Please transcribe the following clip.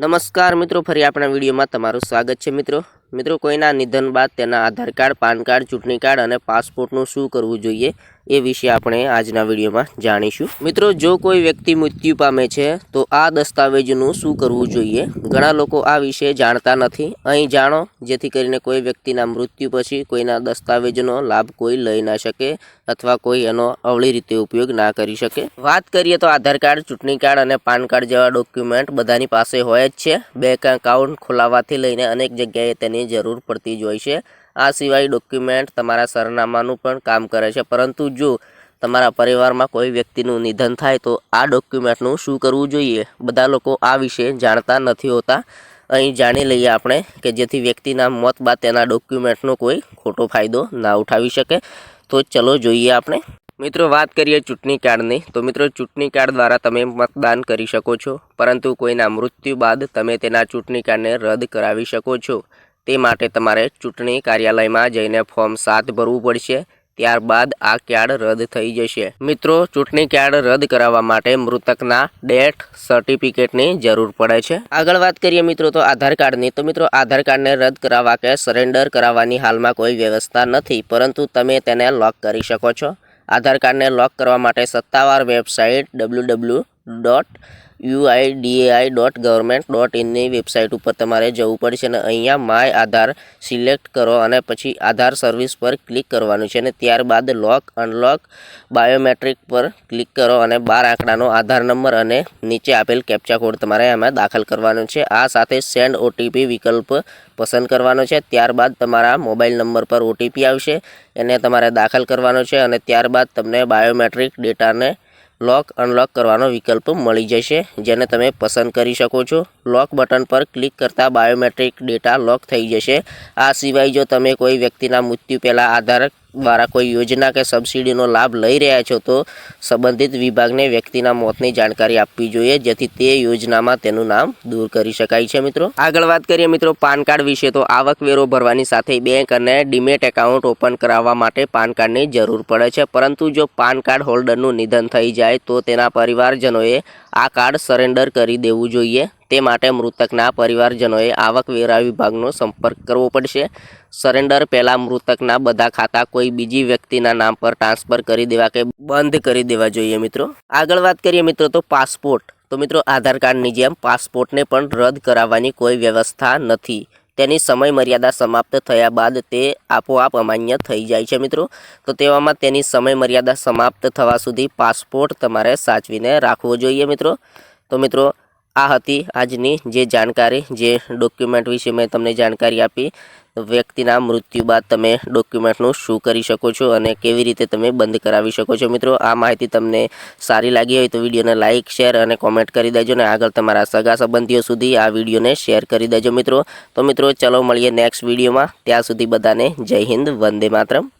નમસ્કાર મિત્રો ફરી આપણા વિડીયોમાં તમારું સ્વાગત છે મિત્રો. મિત્રો, કોઈના નિધન બાદ તેના આધાર કાર્ડ, પાન કાર્ડ, ચૂંટણી કાર્ડ અને પાસપોર્ટનું શું કરવું જોઈએ એ વિશે આપણે આજના વિડીયોમાં જાણીશું. મિત્રો, જો કોઈ વ્યક્તિ મૃત્યુ પામે છે, તો આ દસ્તાવેજનું શું કરવું જોઈએ? ઘણા લોકો આ વિશે જાણતા નથી. અહીં જાણો, જેથી કરીને કોઈ વ્યક્તિના મૃત્યુ પછી કોઈના દસ્તાવેજનો લાભ કોઈ લઈ ના શકે અથવા કોઈ એનો અવળી રીતે ઉપયોગ ના કરી શકે. વાત કરીએ તો આધાર કાર્ડ, ચૂંટણી કાર્ડ અને પાન કાર્ડ જેવા ડોક્યુમેન્ટ બધાની પાસે હોય જ છે. બેંક એકાઉન્ટ ખોલાવવાથી લઈને અનેક જગ્યાએ તેની જરૂર પડતી જ હોય છે. આ સિવાય ડોક્યુમેન્ટ તમારા સરનામાનું પણ કામ કરે છે. પરંતુ જો તમારા પરિવારમાં કોઈ વ્યક્તિનું નિધન થાય, તો આ ડોક્યુમેન્ટનું શું કરવું જોઈએ? બધા લોકો આ વિશે જાણતા નથી હોતા. અહીં જાણી લઈએ આપણે કે જેથી વ્યક્તિના મોત બાદ તેના ડોક્યુમેન્ટનો કોઈ ખોટો ફાયદો ના ઉઠાવી શકે. તો ચલો જોઈએ આપણે. મિત્રો, વાત કરીએ ચૂંટણી કાર્ડની. તો મિત્રો, ચૂંટણી કાર્ડ દ્વારા તમે મતદાન કરી શકો છો. પરંતુ કોઈના મૃત્યુ બાદ તમે તેના ચૂંટણી કાર્ડને રદ કરાવી શકો છો. તે માટે તમારે ચૂંટણી કાર્યાલયમાં જઈને ફોર્મ સાત ભરવું પડશે, ત્યારબાદ આ કાર્ડ રદ થઈ જશે. મિત્રો, ચૂંટણી કાર્ડ રદ કરાવવા માટે મૃતકના ડેથ સર્ટિફિકેટની જરૂર પડે છે. આગળ વાત કરીએ મિત્રો, તો આધાર કાર્ડની. તો મિત્રો, આધાર કાર્ડને રદ કરાવવા કે સરેન્ડર કરાવવાની હાલમાં કોઈ વ્યવસ્થા નથી, પરંતુ તમે તેને લોક કરી શકો છો. આધાર કાર્ડને લોક કરવા માટે સત્તાવાર website W W dot UIDAI dot government dot ઇનની website ઉપર તમારે જવું પડશે અને અહીંયા માય આધાર સિલેક્ટ કરો અને પછી આધાર સર્વિસ પર ક્લિક કરવાનું છે અને ત્યારબાદ લોક, અનલોક, બાયોમેટ્રિક પર ક્લિક કરો અને બાર આંકડાનો આધાર નંબર અને નીચે આપેલ કેપ્ચા કોડ તમારે એમાં દાખલ કરવાનો છે. આ સાથે સેન્ડ ઓટીપી વિકલ્પ પસંદ કરવાનો છે. ત્યારબાદ તમારા મોબાઈલ નંબર પર ઓટીપી આવશે, એને તમારે દાખલ કરવાનો છે અને ત્યારબાદ તમને બાયોમેટ્રિક ડેટાને લોક અનલોક કરવાનો વિકલ્પ મળી જશે, જેને તમે પસંદ કરી શકો છો. લોક બટન પર ક્લિક કરતાં બાયોમેટ્રિક ડેટા લોક થઈ જશે. આ સિવાય જો તમે કોઈ વ્યક્તિના મૃત્યુ પહેલાં આધાર દ્વારા કોઈ યોજના કે સબસિડીનો લાભ લઈ રહ્યા છો તો સંબંધિત વિભાગને વ્યક્તિના મોતની જાણકારી આપવી જોઈએ, જેથી તે યોજનામાં તેનું નામ દૂર કરી શકાય છે મિત્રો. આગળ વાત કરીએ મિત્રો પાન કાર્ડ વિશે, તો આવકવેરો ભરવાની સાથે બેંક અને ડીમેટ એકાઉન્ટ ઓપન કરાવવા માટે પાન કાર્ડની જરૂર પડે છે. પરંતુ જો પાન કાર્ડ હોલ્ડરનું નિધન થઈ જાય, તો તેના પરિવારજનોએ આ કાર્ડ સરેન્ડર કરી દેવું જોઈએ. તે માટે મૃતકના પરિવારજનોએ આવકવેરા વિભાગનો સંપર્ક કરવો પડશે. સરેન્ડર પહેલાં મૃતકના બધા ખાતા કોઈ બીજી વ્યક્તિના નામ પર ટ્રાન્સફર કરી દેવા કે બંધ કરી દેવા જોઈએ મિત્રો. આગળ વાત કરીએ મિત્રો તો પાસપોર્ટ. તો મિત્રો આધાર કાર્ડની જેમ પાસપોર્ટને પણ રદ કરાવવાની કોઈ વ્યવસ્થા નથી. તેની સમય મર્યાદા સમાપ્ત થયા બાદ તે આપોઆપ અમાન્ય થઈ જાય છે, મિત્રો. તો તેવામાં તેની સમય મર્યાદા સમાપ્ત થવા સુધી પાસપોર્ટ તમારે સાચવીને રાખવો જોઈએ, મિત્રો. તો મિત્રો આ હતી આજની જે જાણકારી, જે ડોક્યુમેન્ટ વિશે મેં તમને જાણકારી આપી. વ્યક્તિના મૃત્યુ બાદ તમે ડોક્યુમેન્ટનું શું કરી શકો છો અને કેવી રીતે તમે બંધ કરાવી શકો છો. મિત્રો, આ માહિતી તમને સારી લાગી હોય તો વિડીયોને લાઇક શેર અને કોમેન્ટ કરી દેજો અને આગળ તમારા સગા સંબંધીઓ સુધી આ વિડીયોને શેર કરી દેજો મિત્રો. તો મિત્રો, ચલો મળીએ નેક્સ્ટ વિડીયોમાં. ત્યાં સુધી બધાને જય હિન્દ, વંદે માતરમ.